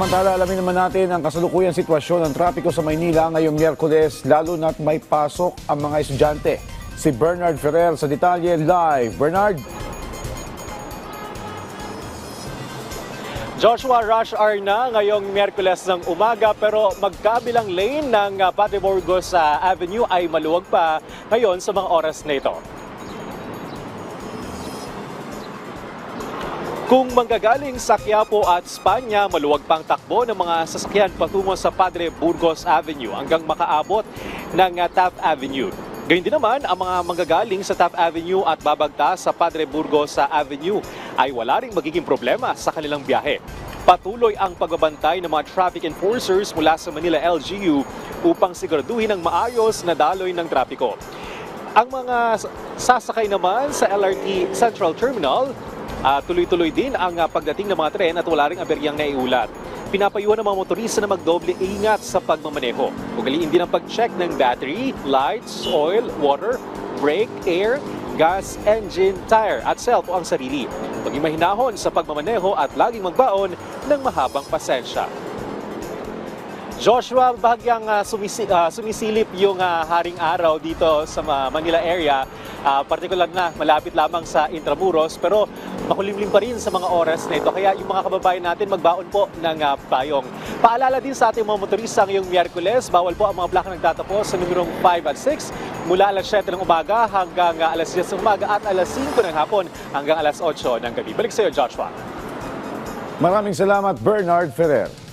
Samantala, alamin naman natin ang kasalukuyang sitwasyon ng trapiko sa Maynila ngayong Miyerkules, lalo na't may pasok ang mga estudyante. Si Bernard Ferrer sa detalye live. Bernard? Joshua, rush hour na ngayong Miyerkules ng umaga pero magkabilang lane ng uh, Padre Burgos Avenue ay maluwag pa ngayon sa mga oras na ito. Kung manggagaling sa Quiapo at Spanya, maluwag pang takbo ng mga sasakyan patungo sa Padre Burgos Avenue hanggang makaabot ng uh, Taft Avenue. Gayun din naman, ang mga manggagaling sa Taft Avenue at babagtas sa Padre Burgos Avenue ay wala ring magiging problema sa kanilang biyahe. Patuloy ang pagbabantay ng mga traffic enforcers mula sa Manila LGU upang siguraduhin ang maayos na daloy ng trapiko. Ang mga sasakay naman sa LRT Central Terminal, ah, tuloy-tuloy din ang ah, pagdating ng mga tren at wala ring aberyang naiulat. Pinapayuhan ng mga motorista na magdoble ingat sa pagmamaneho. Ugaliin din ang pag-check ng battery, lights, oil, water, brake, air, gas, engine, tire at self ang sarili. Maging mahinahon sa pagmamaneho at laging magbaon ng mahabang pasensya. Joshua, bahagyang ah, sumisi- ah, sumisilip yung ah, haring araw dito sa Ma- Manila area. Ah, partikular na malapit lamang sa Intramuros pero makulimlim pa rin sa mga oras na ito. Kaya yung mga kababayan natin magbaon po ng ah, payong. Paalala din sa ating mga motorista ngayong Miyerkules, bawal po ang mga plaka nagtatapos sa numerong 5 at 6 mula alas 7 ng umaga hanggang ah, alas 10 ng umaga at alas 5 ng hapon hanggang alas 8 ng gabi. Balik sa iyo, Joshua. Maraming salamat, Bernard Ferrer.